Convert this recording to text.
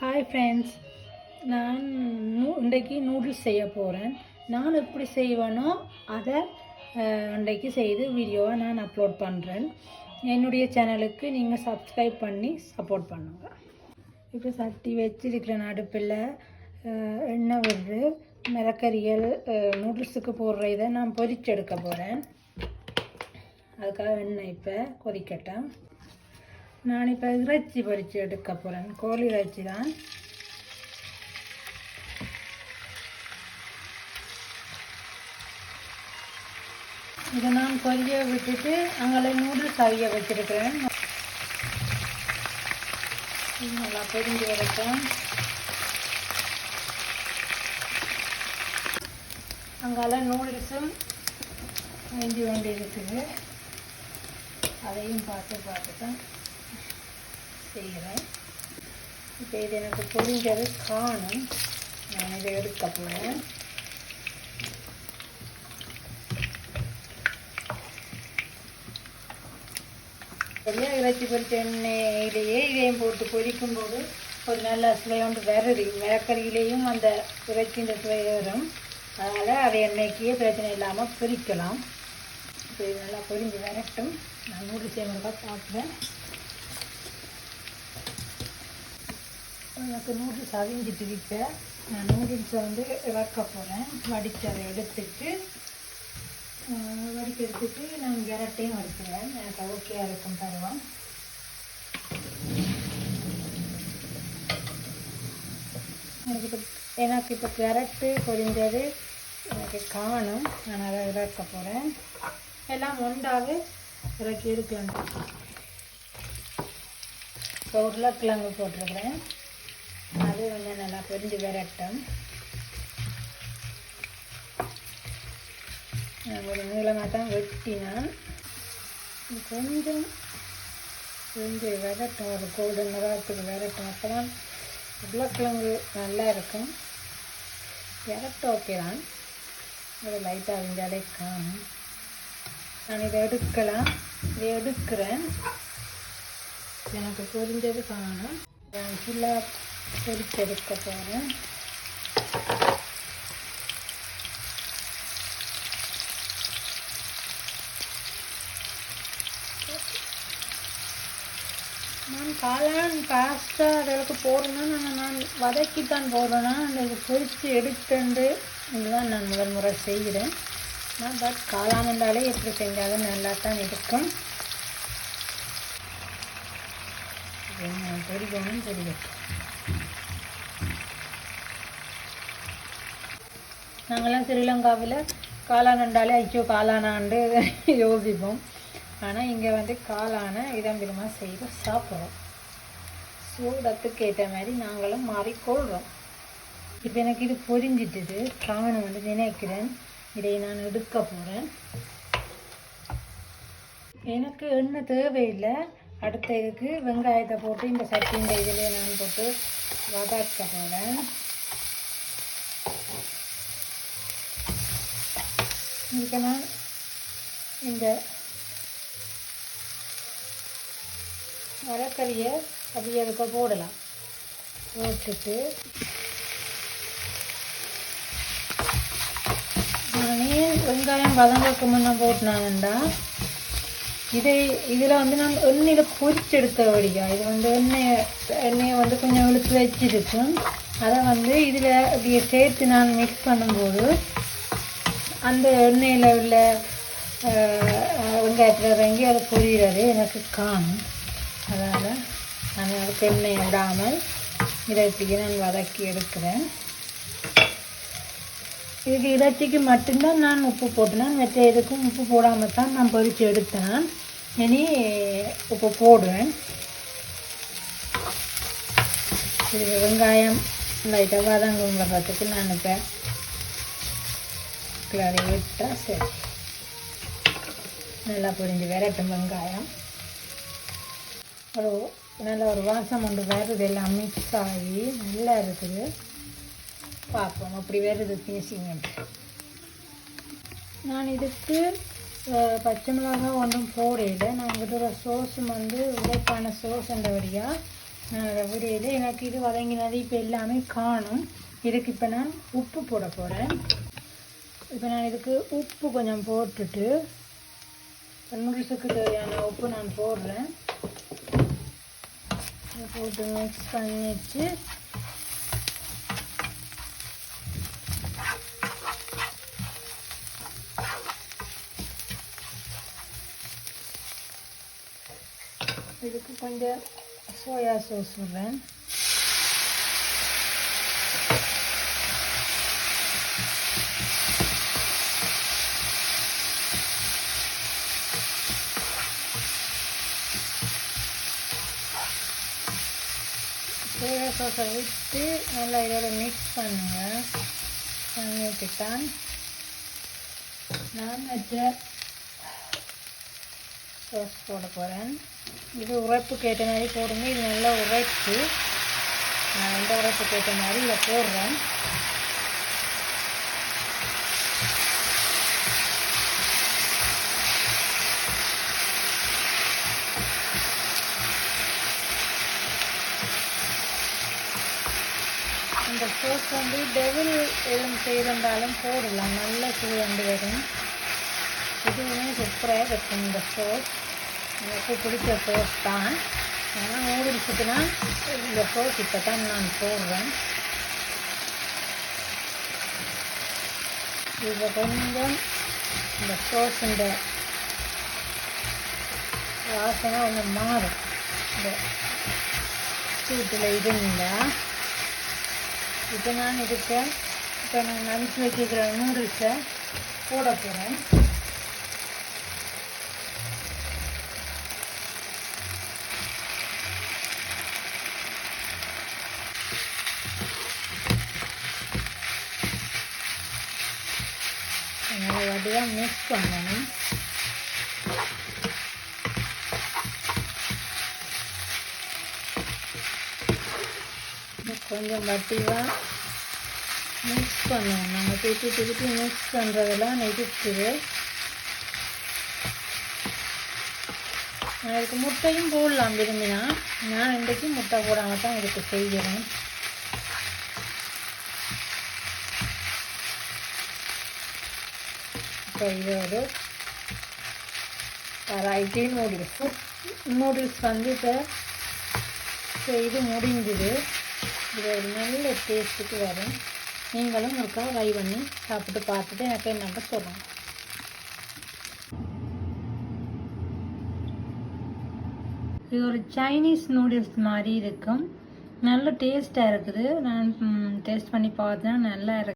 Hi friends நான் நூ இன்றைக்கு நூடுல்ஸ் செய்ய போகிறேன் நான் எப்படி செய்வேனோ அதை இன்றைக்கு செய்து வீடியோவை நான் அப்லோட் பண்ணுறேன் என்னுடைய சேனலுக்கு நீங்கள் சப்ஸ்கிரைப் பண்ணி சப்போர்ட் பண்ணுங்க. இப்போ சட்டி வச்சிருக்கிறேன் அடுப்பில் எண்ணெய் விடுறு மிளக்கறிகள் நூடுல்ஸுக்கு போடுற இதை நான் பொரிச்செடுக்க போகிறேன் அதுக்காக எண்ணெய் இப்போ கொதிக்கட்டேன் நான் இப்போ இறைச்சி பொரிச்சு எடுக்க போகிறேன் கோழி இறைச்சி தான். இதை நான் கொதிய விட்டுட்டு அங்கே நூடுல்ஸ் அவிய வச்சிருக்கிறேன். நல்லா பொரிஞ்சு வரைக்கும் அங்கால நூடுல்ஸும் வேண்டி வேண்டி இருக்குது அதையும் பார்த்து பார்த்து தான் செய்கிறேன். இப்போ இது எனக்கு பொரிஞ்சது காணும். நான் இதை எடுக்க போகிறேன் சரியாக இறைச்சி பொரித்த எண்ணெயிலேயே இதையும் போட்டு பொரிக்கும் போது ஒரு நல்ல சுவை வந்து வருது. மிளக்கறியிலேயும் அந்த இறைச்சியின் சுவை வரும். அதனால் அதை எண்ணெய்க்கே பிரச்சனை இல்லாமல் பொரிக்கலாம். இப்போ இது நல்லா பொரிஞ்சு வரட்டும். நான் நூறு சேவனுக்காக பார்க்குறேன் எனக்கு நூடுல்ஸ் அவிஞ்சிட்டு விற்பேன் நான் நூடுல்ஸை வந்து இறக்க போகிறேன் வடித்து அதை எடுத்துட்டு வடிக்க எடுத்துட்டு நான் கேரட்டையும் வடிக்கிறேன் எனக்கு ஓகேயாக இருக்கும் பருவம். எனக்கு இப்போ எனக்கு இப்போ கேரட்டு பொரிஞ்சது. எனக்கு காணும். நான் அதை இறக்க போகிறேன் எல்லாம் ஒன்றாவே இறக்கி இருக்கலாம் இப்போ உருளைக்கிழங்கு போட்டிருக்கிறேன். அது வந்து நல்லா பொரிஞ்சு விரட்டும். ஒரு நீளமாக தான் வெட்டினேன். கொஞ்சம் கொஞ்சம் விரட்டும். ஒரு கோல்டன் நிறத்துக்கு விரட்டும். அப்போ தான் உருளைக்கிழங்கு நல்லா இருக்கும். விரட்ட ஓகே தான் அது லைட்டாக அவிஞ்சாலே காணும் நான் இதை எடுக்கலாம். இதை எடுக்கிறேன். எனக்கு புரிஞ்சது காணும். நான் ஃபுல்லாக பொரிச்செடுக்க போகிறேன் நான் காளான் பாஸ்தா அதற்கு போடணும் நான் நான் வதக்கித்தான் போடுறேன்னா அந்த பொரித்து எடுத்துண்டு இதுதான் நான் முதல் முறை செய்கிறேன். நான் பட் காளான் இருந்தாலே எப்படி செஞ்சாலும் நல்லா தான் இருக்கும். இது தெரியும் நாங்கள்லாம் ஸ்ரீலங்காவில் காளான் ஐக்கியோ ஐயோ காளானாண்டு யோசிப்போம். ஆனால் இங்கே வந்து காலான விதம் விதமாக செய்து சாப்பிட்றோம். சூடத்துக்கு ஏற்ற மாதிரி நாங்களும் மாறிக்கொள்கிறோம் இப்போ எனக்கு இது பொரிஞ்சிட்டுது. காணும் வந்து நினைக்கிறேன் இதை நான் எடுக்க போகிறேன் எனக்கு எண்ணெய் தேவையில்லை? அடுத்த இதுக்கு வெங்காயத்தை போட்டு இந்த சட்டியின் இதிலே நான் போட்டு வதக்க போகிறேன் இதுக்கு நான் இந்த மரக்கறியை அப்படியே அதுக்கு போடலாம். போட்டுட்டு நானே வெங்காயம் வதங்கக்கு முன்னே போட்டினாங்கண்டா. இதை இதில் வந்து நான் எண்ணெயில் பொரிச்செடுத்த வழியா இது வந்து எண்ணெயை எண்ணெயை வந்து கொஞ்சம் இழுத்து வச்சிருக்கும். அதை வந்து இதில் அப்படியே சேர்த்து நான் மிக்ஸ் பண்ணும்போது அந்த எண்ணெயில் உள்ள வெங்காயத்தில் இறங்கி அதை பொரியிறது எனக்கு காணும் அதனால் நான் அதுக்கு எண்ணெய் விடாமல் இறைச்சிக்கு நான் வதக்கி எடுக்கிறேன். இதுக்கு இறைச்சிக்கு மட்டும்தான் நான் உப்பு போட்டேன். மற்ற எதுக்கும் உப்பு போடாமல் தான் நான் பொரித்து எடுத்தேன். இனி உப்பு போடுவேன். இது வெங்காயம் லைட்டாக வதங்கும் வர்றதுக்கு நான் இப்போ கிளறி விட்டால் சரி நல்லா பொரிஞ்சு விரட்டும் வெங்காயம்? ஒரு நல்ல ஒரு வாசம் ஒன்று வருது. எல்லாம் மிக்ஸ் ஆகி நல்லா இருக்குது. பார்ப்போம். அப்படி வருது பேசிங்கன்ட்டு நான் இதுக்கு அஹ், பச்சை மிளகாய் ஒன்றும் போடையில நான் விடுற சோஸும் வந்து உழைப்பான சோஸ்ன்றபடியாக நான் விடையில் எனக்கு இது வதங்கினது. இப்போ எல்லாமே காணும். இதுக்கு இப்போ நான் உப்பு போட போகிறேன் இப்போ நான் இதுக்கு உப்பு கொஞ்சம் போட்டுட்டு நூடுல்ஸுக்கு தேவையான உப்பு நான் போடுறேன். போட்டு மிக்ஸ் பண்ணிட்டு இதுக்கு கொஞ்சம் சோயா சாஸ் விடுறேன். சோயா விட்டு நல்லா இதோட மிக்ஸ் பண்ணுங்கள் பண்ணிட்டு தான் நான் வச்ச சோஸ் போட போகிறேன் இது உரைப்புக்கு ஏற்ற மாதிரி போடுங்க. இது நல்லா உரைப்பு. நான் எந்த உரைப்புக்கு ஏற்ற மாதிரி இதை போடுறேன். இந்த வந்து டெவில் எதுவும் செய்திருந்தாலும் போடலாம். நல்ல சுவைண்டு வரும். இதுவுமே சூப்பராக இருக்கும் இந்த சோஸ் எனக்கு பிடிச்ச சோஸ் தான். ஆனால் நூடுல்ஸுக்குனா இந்த சோஸ் இப்போ தான் நான் போடுறேன். இதை கொஞ்சம் இந்த சோஸ் இந்த வாசனை கொஞ்சம் மாறும். இந்த சூட்டில் இருந்தால் இப்போ நான் இதுக்கு இப்போ நான் நனைச்சி வச்சுக்கிற நூடுல்ஸை போட போகிறேன் நல்லா வடிவாக மிக்ஸ் பண்ணணும். கொஞ்சம் வட்டிவாக மிக்ஸ் பண்ணுவோம். நம்ம திருப்பி திருப்பி மிக்ஸ் பண்ணுறதெல்லாம் நெருக்குது நான் இதுக்கு முட்டையும் போடலாம் விரும்பினா. நான் இன்றைக்கு முட்டை போடாமல் தான் இதுக்கு செய்கிறேன். இப்போ இது ஒரு வெரைட்டி நூடுல்ஸ். நூடுல்ஸ் வந்து இப்போ செய்து முடிஞ்சுது. இது ஒரு நல்ல டேஸ்ட்டுக்கு வரும். நீங்களும் ஒருக்கா ட்ரை பண்ணி சாப்பிட்டு பார்த்துட்டு எனக்கு என்னங்க சொல்லுங்கள் இது ஒரு சைனீஸ் நூடுல்ஸ் மாதிரி இருக்கும். நல்ல டேஸ்ட்டாக இருக்குது. நான் டேஸ்ட் பண்ணி பார்த்தேன். நல்லா இருக்கு.